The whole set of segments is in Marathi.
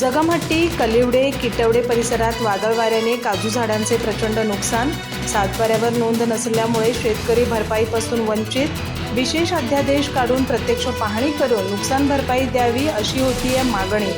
जगमहट्टी कलिवडे किटवडे परिसरात वादळ वाऱ्याने काजू झाडांचे प्रचंड नुकसान. सातबाऱ्यावर नोंद नसल्यामुळे शेतकरी भरपाईपासून वंचित. विशेष अध्यादेश काढून प्रत्यक्ष पाहणी करून नुकसान भरपाई द्यावी अशी होतीये मागणी.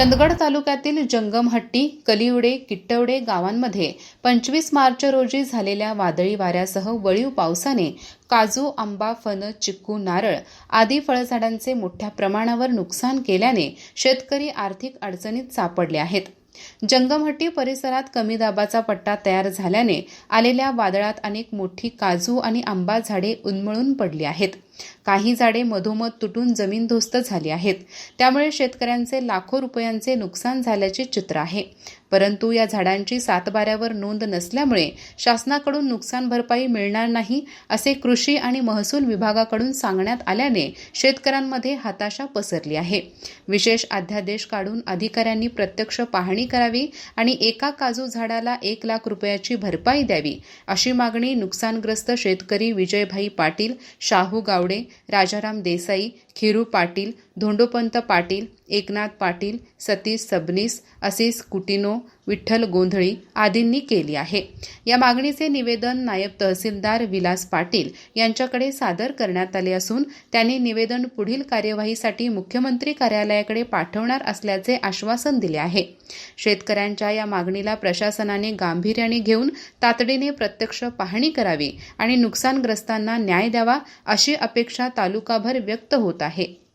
चंदगड तालुक्यातील जंगमहट्टी कलिवडे किट्टवडे गावांमध्ये पंचवीस मार्च रोजी झालेल्या वादळी वाऱ्यासह वळीव पावसाने काजू आंबा फणस चिक्कू नारळ आदी फळझाडांचे मोठ्या प्रमाणावर नुकसान केल्याने शेतकरी आर्थिक अडचणीत सापडले आहेत. जंगमहट्टी परिसरात कमी दाबाचा पट्टा तयार झाल्याने आलेल्या वादळात अनेक मोठी काजू आणि आंबा झाडे उन्मळून पडली आहेत. काही झाडे मधोमध तुटून जमीनदोस्त झाली आहेत. त्यामुळे शेतकऱ्यांचे लाखो रुपयांचे नुकसान झाल्याचे चित्र आहे. परंतु या झाडांची सातबाऱ्यावर नोंद नसल्यामुळे शासनाकडून नुकसान भरपाई मिळणार नाही असे कृषी आणि महसूल विभागाकडून सांगण्यात आल्याने शेतकऱ्यांमध्ये हताशा पसरली आहे. विशेष अध्यादेश काढून अधिकाऱ्यांनी प्रत्यक्ष पाहणी करावी आणि एका काजू झाडाला एक लाख रुपयाची भरपाई द्यावी अशी मागणी नुकसानग्रस्त शेतकरी विजयभाई पाटील शाहू गावडे राजाराम देसाई खिरू पाटील धोंडोपंत पाटील एकनाथ पाटील सतीश सबनीस असीस कुटिनो विठ्ठल गोंधळी आदींनी केली आहे. या मागणीचे निवेदन नायब तहसीलदार विलास पाटील यांच्याकडे सादर करण्यात आले असून त्यांनी निवेदन पुढील कार्यवाहीसाठी मुख्यमंत्री कार्यालयाकडे पाठवणार असल्याचे आश्वासन दिले आहे. शेतकऱ्यांच्या या मागणीला प्रशासनाने गांभीर्याने घेऊन तातडीने प्रत्यक्ष पाहणी करावी आणि नुकसानग्रस्तांना न्याय द्यावा अशी अपेक्षा तालुकाभर व्यक्त होत आहे.